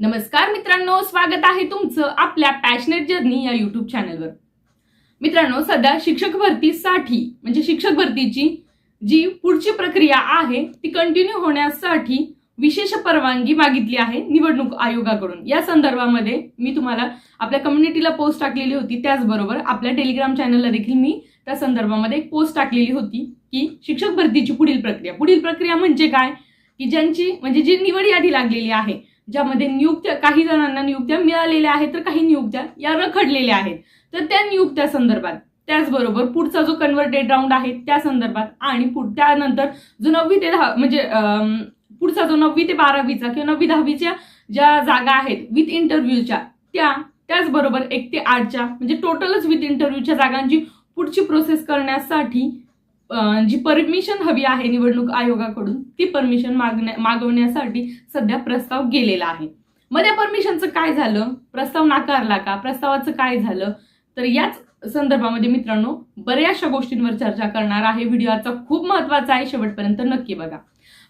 नमस्कार मित्रांनो स्वागत आहे तुमचं आपल्या पॅशनेट जर्नी या युट्यूब चॅनलवर मित्रांनो सध्या शिक्षक भरतीसाठी म्हणजे शिक्षक भरतीची जी पुढची प्रक्रिया आहे ती कंटिन्यू होण्यासाठी विशेष परवानगी मागितली आहे निवडणूक आयोगाकडून. या संदर्भामध्ये मी तुम्हाला आपल्या कम्युनिटीला पोस्ट टाकलेली होती त्याचबरोबर आपल्या टेलिग्राम चॅनलला देखील मी त्या संदर्भामध्ये एक पोस्ट टाकलेली होती की शिक्षक भरतीची पुढील प्रक्रिया. पुढील प्रक्रिया म्हणजे काय? की ज्यांची म्हणजे जी निवड यादी लागलेली आहे ज्यामध्ये नियुक्त्या काही जणांना नियुक्त्या मिळालेल्या आहेत तर काही नियुक्त्या या रखडलेल्या आहेत. तर त्या नियुक्त्या संदर्भात त्याचबरोबर पुढचा जो कन्व्हर्टेड राऊंड आहे त्या संदर्भात आणि पुढ त्यानंतर जो नववी ते दहा म्हणजे पुढचा जो नववी ते बारावीचा किंवा नववी दहावीच्या ज्या जागा आहेत विथ इंटरव्ह्यूच्या त्या त्याचबरोबर एक ते आठच्या म्हणजे टोटलच विथ इंटरव्ह्यूच्या जागांची पुढची प्रोसेस करण्यासाठी जी परमिशन हवी आहे निवडणूक आयोगाकडून ती परमिशन मागण्या मागवण्यासाठी सध्या प्रस्ताव गेलेला आहे. मग त्या परमिशनचं काय झालं? प्रस्ताव नाकारला का? प्रस्तावाचं काय झालं? तर याच संदर्भामध्ये मित्रांनो बऱ्याचशा गोष्टींवर चर्चा करणार आहे. व्हिडिओ आजचा खूप महत्त्वाचा आहे. शेवटपर्यंत नक्की बघा.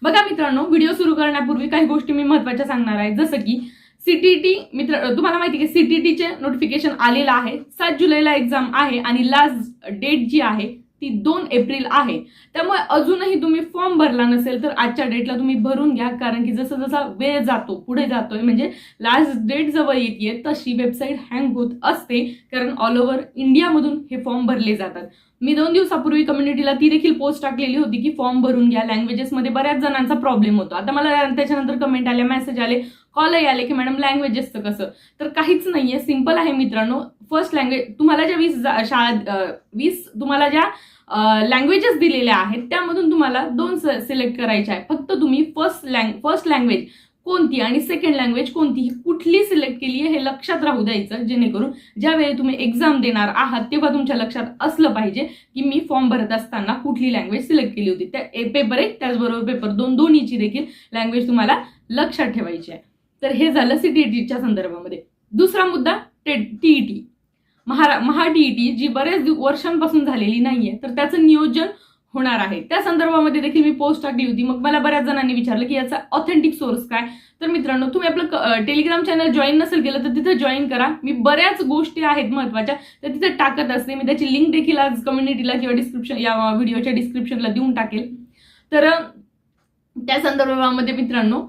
बघा मित्रांनो व्हिडिओ सुरू करण्यापूर्वी काही गोष्टी मी महत्त्वाच्या सांगणार आहे. जसं की सीटीटी मित्र तुम्हाला माहिती आहे की सीटीटीचे नोटिफिकेशन आलेलं आहे. सात जुलैला एक्झाम आहे आणि लास्ट डेट जी आहे ती दोन एप्रिल आहे. त्यामुळे अजूनही तुम्ही फॉर्म भरला नसेल तर आजच्या डेटला तुम्ही भरून घ्या कारण की जसं जसा वेळ जातो पुढे जातोय म्हणजे लास्ट डेट जवळ येते तशी वेबसाईट हँग होत असते कारण ऑल ओव्हर इंडियामधून हे फॉर्म भरले जातात. मी दोन दिवसापूर्वी कम्युनिटीला ती देखील पोस्ट टाकलेली होती की फॉर्म भरून घ्या लँग्वेजेसमध्ये बऱ्याच जणांचा प्रॉब्लेम होतो. आता मला त्याच्यानंतर कमेंट आले मेसेज आले कॉलही आले की मॅडम लँग्वेजेसचं कसं? तर काहीच नाहीये सिंपल आहे मित्रांनो. फर्स्ट लँग्वेज तुम्हाला ज्या वीस शाळा वीस तुम्हाला ज्या लँग्वेजेस दिलेल्या आहेत त्यामधून तुम्हाला दोन सिलेक्ट करायच्या आहे फक्त तुम्ही फर्स्ट लँग फर्स्ट लँग्वेज कोणती आणि सेकंड लँग्वेज कोणती ही कुठली सिलेक्ट केली आहे हे लक्षात राहू द्यायचं जेणेकरून ज्यावेळी तुम्ही एक्झाम देणार आहात तेव्हा तुमच्या लक्षात असलं पाहिजे की मी फॉर्म भरत असताना कुठली लँग्वेज सिलेक्ट केली होती त्या पेपर एक त्याचबरोबर पेपर दोन दोन्हीची देखील लँग्वेज तुम्हाला लक्षात ठेवायची आहे तर हे झालं सीटीईटीच्या संदर्भामध्ये दुसरा मुद्दा टीईटी महा महाडीईटी जी बऱ्याच वर्षांपासून झालेली नाहीये तर त्याचं नियोजन होणार आहे. त्या संदर्भामध्ये देखील मी पोस्ट टाकली होती. मग मला बऱ्याच जणांनी विचारलं की याचा ऑथेंटिक सोर्स काय? तर मित्रांनो तुम्ही आपलं टेलिग्राम चॅनल जॉईन नसेल केलं तर तिथं जॉईन करा. मी बऱ्याच गोष्टी आहेत महत्त्वाच्या तर तिथे टाकत असते. मी त्याची लिंक देखील आज कम्युनिटीला किंवा डिस्क्रिप्शन या व्हिडिओच्या डिस्क्रिप्शनला देऊन टाकेल. तर त्या संदर्भामध्ये मित्रांनो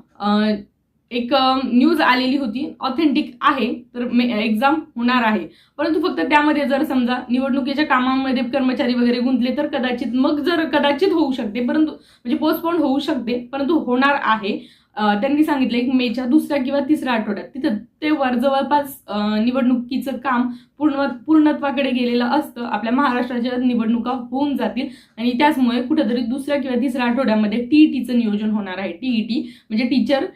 एक न्यूज आलेली होती. ऑथेंटिक आहे तर एक्झाम होणार आहे. परंतु फक्त त्यामध्ये जर समजा निवडणुकीच्या कामामध्ये कर्मचारी वगैरे गुंतले तर कदाचित मग जर कदाचित होऊ शकते. परंतु म्हणजे पोस्टपोन होऊ शकते परंतु होणार आहे. त्यांनी सांगितलं एक मेच्या दुसऱ्या किंवा तिसऱ्या आठवड्यात. तिथं तेव्हा जवळपास निवडणुकीचं काम पूर्ण पूर्णत्वाकडे गेलेलं असतं. आपल्या महाराष्ट्राच्या निवडणुका होऊन जातील आणि त्याचमुळे कुठेतरी दुसऱ्या किंवा तिसऱ्या आठवड्यामध्ये टीईटीचं नियोजन होणार आहे. टीईटी म्हणजे टीचर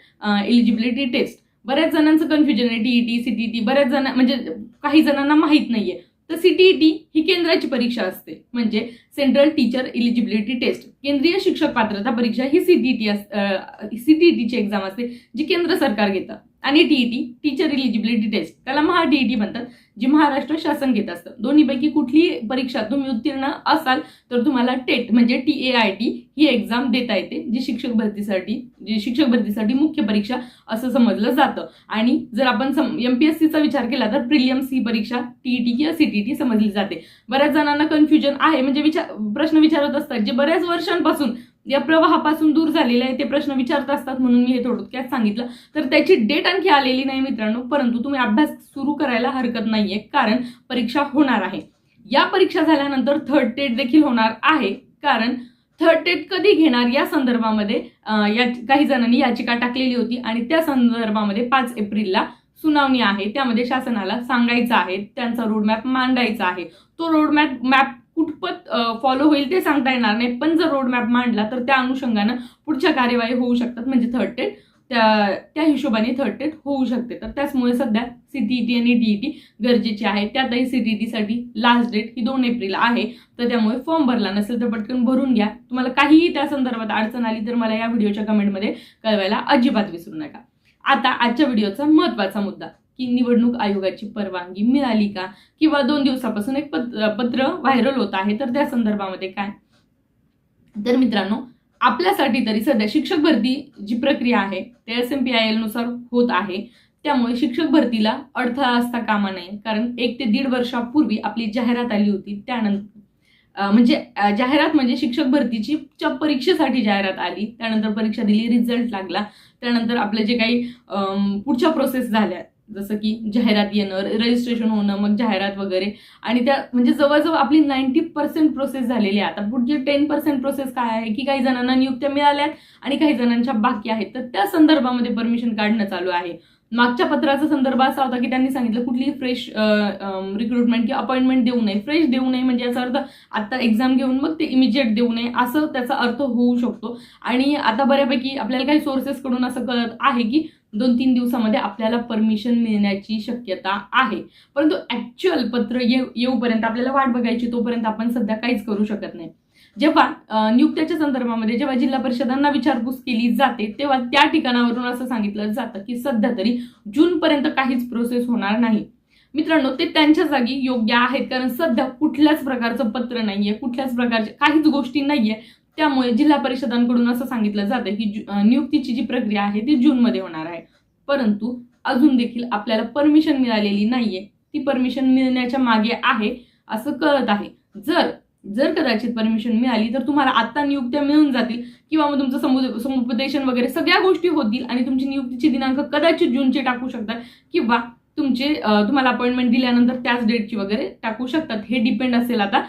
एलिजिबिलिटी टेस्ट बऱ्याच जणांचं कन्फ्युजन आहे टीईटी सीटीटी बऱ्याच जण म्हणजे काही जणांना माहीत नाहीये. तर सीटीईटी ही केंद्राची परीक्षा असते. म्हणजे सेंट्रल टीचर इलिजिबिलिटी टेस्ट केंद्रीय शिक्षक पात्रता परीक्षा ही सीटीटी सीटीटीची एक्झाम असते जी केंद्र सरकार घेतं. आणि टीईटी टीचर इलिजिबिलिटी टेस्ट त्याला महा टीईटी म्हणतात जी महाराष्ट्र शासन घेत असतं. दोन्हीपैकी कुठली परीक्षा तुम्ही उत्तीर्ण असाल तर तुम्हाला टेट म्हणजे टी ए आय टी ही एक्झाम देता येते जी शिक्षक भरतीसाठी जी शिक्षक भरतीसाठी मुख्य परीक्षा असं समजलं जातं. आणि जर आपण एम पी एस सीचा विचार केला तर प्रिलियम्स ही परीक्षा टीईटी किंवा सीटीटी समजली जाते. बऱ्याच जणांना कन्फ्युजन आहे म्हणजे विचार प्रश्न विचारत असतात जे बऱ्याच वर्षांपासून या प्रवाहापासून दूर झालेले आहे ते प्रश्न विचारत असतात म्हणून मी हे थोडक्यात सांगितलं. तर त्याची डेट आणखी आलेली नाही मित्रांनो परंतु तुम्ही अभ्यास सुरू करायला हरकत नाहीये कारण परीक्षा होणार आहे. या परीक्षा झाल्यानंतर थर्ड टेट देखील होणार आहे कारण थर्ड टेट कधी घेणार या संदर्भामध्ये या काही जणांनी याचिका टाकलेली होती आणि त्या संदर्भामध्ये पाच एप्रिलला सुनावणी आहे. त्यामध्ये शासनाला सांगायचं आहे त्यांचा रोडमॅप मांडायचा आहे. तो रोडमॅप मॅप कितपत फॉलो होईल ते सांगता येणार नाही. पण जर रोडमॅप मांडला तर त्या अनुषंगानं पुढच्या कार्यवाही होऊ शकतात. म्हणजे थर्ड टेट त्या त्या हिशोबाने थर्ड टेट होऊ शकते. तर त्याचमुळे सध्या सी डी ई टी आणि डीईटी गरजेची आहे. त्यातही सीटीईटीसाठी लास्ट डेट ही दोन एप्रिल आहे. तर त्यामुळे फॉर्म भरला नसेल तर पटकन भरून घ्या. तुम्हाला काहीही त्या संदर्भात अडचण आली तर मला या व्हिडिओच्या कमेंटमध्ये कळवायला अजिबात विसरू नका. आता आजच्या व्हिडिओचा महत्त्वाचा मुद्दा. की निवडणूक आयोगाची परवानगी मिळाली का? किंवा दोन दिवसापासून एक पत्र पत्र व्हायरल होत आहे तर त्या संदर्भामध्ये काय? तर मित्रांनो आपल्यासाठी तरी सध्या शिक्षक भरती जी प्रक्रिया आहे ते एस एम पी आय एलनुसार होत आहे. त्यामुळे शिक्षक भरतीला अडथळा असता कामा नये. कारण एक ते दीड वर्षापूर्वी आपली जाहिरात आली होती त्यानंतर म्हणजे जाहिरात म्हणजे शिक्षक भरतीची च्या परीक्षेसाठी जाहिरात आली त्यानंतर परीक्षा दिली रिझल्ट लागला त्यानंतर आपले जे काही पुढच्या प्रोसेस झाल्या जसं की जाहिरात येणं रजिस्ट्रेशन होणं मग जाहिरात वगैरे. आणि त्या म्हणजे जवळजवळ आपली नाईन्टी पर्सेंट प्रोसेस झालेली आहे. आता पुढची टेन पर्सेंट प्रोसेस काय आहे की काही जणांना नियुक्त्या मिळाल्यात आणि काही जणांच्या बाकी आहेत. तर त्या संदर्भामध्ये परमिशन काढणं चालू आहे. मागच्या पत्राचा संदर्भ असा होता की त्यांनी सांगितलं कुठलीही फ्रेश रिक्रुटमेंट किंवा अपॉइंटमेंट देऊ नये. फ्रेश देऊ नये म्हणजे याचा अर्थ आता एक्झाम घेऊन मग ते इमिजिएट देऊ नये. असं त्याचा अर्थ होऊ शकतो. आणि आता बऱ्यापैकी आपल्याला काही सोर्सेसकडून असं कळत आहे की दोन तीन दिवसामध्ये आपल्याला परमिशन मिळण्याची शक्यता आहे. परंतु ऍक्च्युअल पत्र येऊ येऊपर्यंत आपल्याला वाट बघायची तोपर्यंत आपण सध्या काहीच करू शकत नाही. जेव्हा नियुक्त्याच्या संदर्भामध्ये जेव्हा जिल्हा परिषदांना विचारपूस केली जाते तेव्हा त्या ठिकाणावरून असं सांगितलं जातं की सध्या तरी जूनपर्यंत काहीच प्रोसेस होणार नाही. मित्रांनो ते त्यांच्या जागी योग्य आहेत कारण सध्या कुठल्याच प्रकारचं पत्र नाहीये कुठल्याच प्रकारच्या काहीच गोष्टी नाहीये त्यामुळे जिल्हा परिषदांकडून असं सांगितलं जातं की नियुक्तीची जी प्रक्रिया आहे ती जूनमध्ये होणार आहे. परंतु अजून देखील आपल्याला परमिशन मिळालेली नाहीये. ती परमिशन मिळण्याच्या मागे आहे असं कळत आहे. जर जर कदाचित परमिशन मिळाली तर तुम्हाला आत्ता नियुक्त्या मिळून जातील किंवा मग तुमचं समु समुपदेशन वगैरे सगळ्या गोष्टी होतील आणि तुमची नियुक्तीची दिनांक कदाचित जूनचे टाकू शकतात किंवा तुमचे तुम्हाला अपॉइंटमेंट दिल्यानंतर त्याच डेटची वगैरे टाकू शकतात. हे डिपेंड असेल आता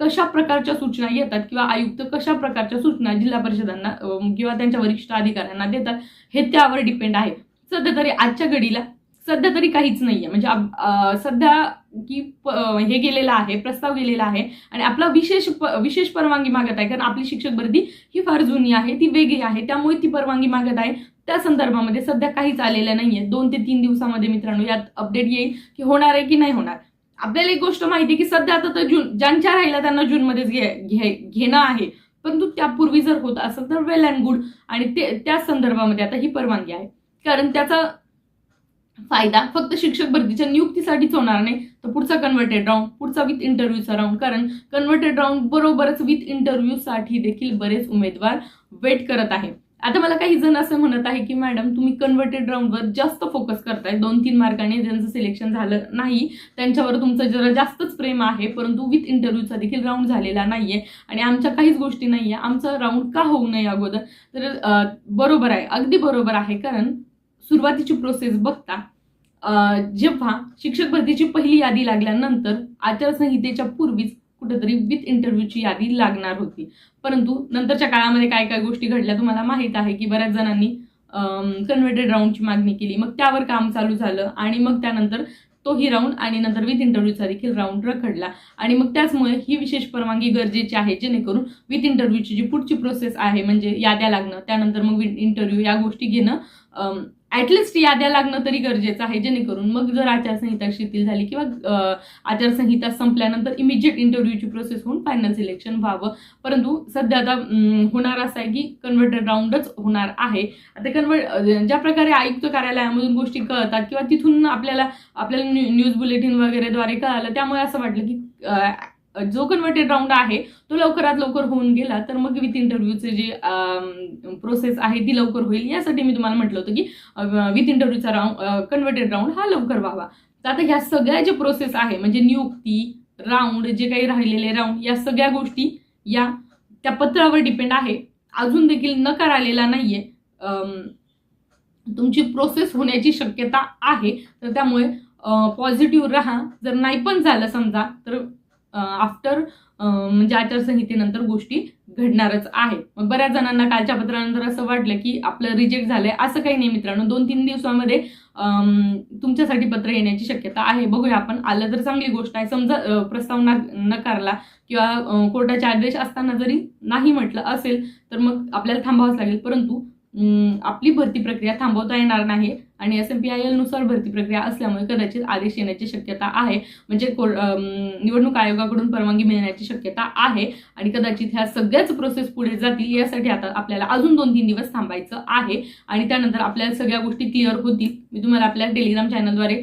कशा प्रकारच्या सूचना येतात किंवा आयुक्त कशा प्रकारच्या सूचना जिल्हा परिषदांना किंवा त्यांच्या वरिष्ठ अधिकाऱ्यांना देतात हे त्यावर डिपेंड आहे. सध्या तरी आजच्या घडीला सध्या तरी काहीच नाही आहे म्हणजे सध्या की हे गेलेलं आहे प्रस्ताव गेलेला आहे आणि आपला विशेष प- विशेष परवानगी मागत आहे. कारण आपली शिक्षक भरती ही फार जुनी आहे ती वेगळी आहे. त्यामुळे ती परवानगी मागत आहे. त्या संदर्भामध्ये सध्या काहीच आलेलं नाहीये. दोन ते तीन दिवसामध्ये मित्रांनो यात अपडेट येईल की होणार आहे की नाही होणार. आपल्याला एक गोष्ट माहिती आहे की सध्या आता तर जून ज्यांच्या राहिल्या त्यांना जूनमध्येच घे घे- घेणं आहे. परंतु त्यापूर्वी जर होत असेल तर वेल अँड गुड आणि ते त्या संदर्भामध्ये आता ही परवानगी आहे. कारण त्याचा फायदा फक्त शिक्षक भरतीच्या नियुक्तीसाठीच होणार नाही. तर पुढचा कन्व्हर्टेड राऊंड पुढचा विथ इंटरव्ह्यूचा राऊंड कारण कन्व्हर्टेड राऊंड बरोबरच विथ इंटरव्ह्यूसाठी देखील बरेच उमेदवार वेट करत आहे आता मला काही जण असं म्हणत आहे की मॅडम तुम्ही कन्व्हर्टेड राऊंडवर जास्त फोकस करताय. दोन तीन मार्काने ज्यांचं सिलेक्शन झालं नाही त्यांच्यावर तुमचं जरा जास्तच प्रेम आहे परंतु विथ इंटरव्ह्यूचा देखील राऊंड झालेला नाहीये आणि आमच्या काहीच गोष्टी नाहीये. आमचा राऊंड का होऊ नये अगोदर? तर बरोबर आहे. अगदी बरोबर आहे. कारण सुरुवातीची प्रोसेस बघता जेव्हा शिक्षक भरतीची पहिली यादी लागल्यानंतर आचारसंहितेच्या पूर्वीच कुठेतरी विथ इंटरव्ह्यूची यादी लागणार होती. परंतु नंतरच्या काळामध्ये काय काय गोष्टी घडल्या तुम्हाला माहीत आहे की बऱ्याच जणांनी कन्व्हर्टेड राऊंडची मागणी केली. मग त्यावर काम चालू झालं आणि मग त्यानंतर तोही राऊंड आणि नंतर विथ इंटरव्ह्यूचा देखील राऊंड रखडला. आणि मग त्याचमुळे ही विशेष परवानगी गरजेची आहे जेणेकरून विथ इंटरव्ह्यूची जी पुढची प्रोसेस आहे म्हणजे याद्या लागणं त्यानंतर मग विथ इंटरव्ह्यू या गोष्टी घेणं ॲटलिस्ट याद्या लागणं तरी गरजेचं आहे जेणेकरून मग जर आचारसंहिता शिथिल झाली किंवा आचारसंहिता संपल्यानंतर इमिजिएट इंटरव्ह्यूची प्रोसेस होऊन फायनल सिलेक्शन व्हावं. परंतु सध्या आता होणार असं आहे की कन्व्हर्टेड राऊंडच होणार आहे. आता कन्वर्ट ज्या प्रकारे आयुक्त कार्यालयामधून गोष्टी कळतात किंवा तिथून आपल्याला आपल्याला न्यूज बुलेटिन वगैरेद्वारे कळालं त्यामुळे असं वाटलं की जो कन्व्हर्टेड राऊंड आहे तो लवकरात लवकर होऊन गेला. तर मग विथ इंटरव्ह्यूचे जे प्रोसेस आहे ती लवकर होईल. यासाठी मी तुम्हाला म्हटलं होतं की विथ इंटरव्ह्यूचा राऊंड कन्व्हर्टेड राऊंड हा लवकर व्हावा. तर आता ह्या सगळ्या जे प्रोसेस आहे म्हणजे नियुक्ती राऊंड जे काही राहिलेले राऊंड या सगळ्या गोष्टी या त्या पत्रावर डिपेंड आहे. अजून देखील नकार आलेला नाहीये. तुमची प्रोसेस होण्याची शक्यता आहे. तर त्यामुळे पॉझिटिव्ह राहा. जर नाही पण झालं समजा तर आफ्टर म्हणजे आचारसंहितेनंतर गोष्टी घडणारच आहे. मग बऱ्याच जणांना कालच्या पत्रानंतर असं वाटलं की आपलं रिजेक्ट झालंय. असं काही नाही मित्रांनो. दोन तीन दिवसामध्ये तुमच्यासाठी पत्र येण्याची शक्यता आहे. बघूया आपण. आलं तर चांगली गोष्ट आहे. समजा प्रस्ताव ना नकारला किंवा कोर्टाचे आदेश असताना जरी नाही म्हटलं असेल तर मग आपल्याला थांबावंच लागेल. परंतु आपली भरती प्रक्रिया थांबवता येणार नाही आणि एस एम पी आय एलनुसार भरती प्रक्रिया असल्यामुळे कदाचित आदेश येण्याची शक्यता आहे. म्हणजे को निवडणूक आयोगाकडून परवानगी मिळण्याची शक्यता आहे आणि कदाचित ह्या सगळ्याच प्रोसेस पुढे जातील यासाठी आता आपल्याला अजून दोन तीन दिवस थांबायचं आहे. आणि त्यानंतर आपल्याला सगळ्या गोष्टी क्लिअर होतील. मी तुम्हाला आपल्या टेलिग्राम चॅनलद्वारे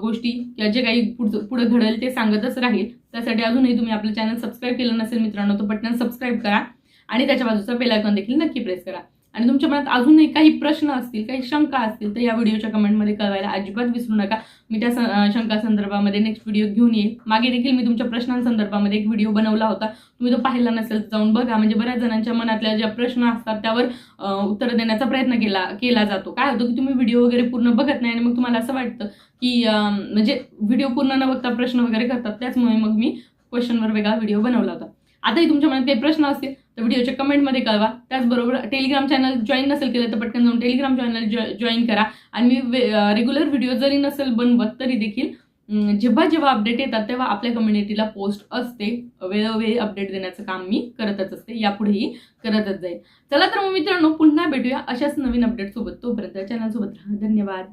गोष्टी किंवा जे काही पुढचं पुढे घडेल ते सांगतच राहील. त्यासाठी अजूनही तुम्ही आपलं चॅनल सबस्क्राईब केलं नसेल मित्रांनो तर पटकन सबस्क्राईब करा. आणि त्याच्या बाजूचा बेलायकॉन देखील नक्की प्रेस करा. आणि तुमच्या मनात अजूनही काही प्रश्न असतील काही शंका असतील तर या व्हिडिओच्या कमेंटमध्ये कळवायला अजिबात विसरू नका. मी त्या शंका संदर्भामध्ये नेक्स्ट व्हिडिओ घेऊन येईल. मागे देखील मी तुमच्या प्रश्नांसंदर्भामध्ये एक व्हिडिओ बनवला होता. तुम्ही तो पाहिला नसेल जाऊन बघा. म्हणजे बऱ्याच जणांच्या मनातल्या ज्या प्रश्न असतात त्यावर उत्तर देण्याचा प्रयत्न केला केला जातो. काय होतं की तुम्ही व्हिडिओ वगैरे पूर्ण बघत नाही आणि मग तुम्हाला असं वाटतं की म्हणजे व्हिडिओ पूर्ण न बघता प्रश्न वगैरे करतात. त्याचमुळे मग मी क्वेश्चनवर वेगळा व्हिडिओ बनवला होता. आताही तुमच्या मनात काही प्रश्न असतील तर व्हिडिओच्या कमेंटमध्ये कळवा. त्याचबरोबर टेलिग्राम चॅनल जॉईन नसेल केलं तर पटकन जाऊन टेलिग्राम चॅनल जॉईन करा. आणि मी रेग्युलर व्हिडिओ जरी नसेल बनवत तरी देखील जेव्हा जेव्हा अपडेट येतात तेव्हा आपल्या कम्युनिटीला पोस्ट असते. वेळोवेळी अपडेट देण्याचं काम मी करतच असते. यापुढेही करतच जाईल. चला तर मग मित्रांनो पुन्हा भेटूया अशाच नवीन अपडेटसोबत तोपर्यंत चॅनलसोबत राहा. धन्यवाद.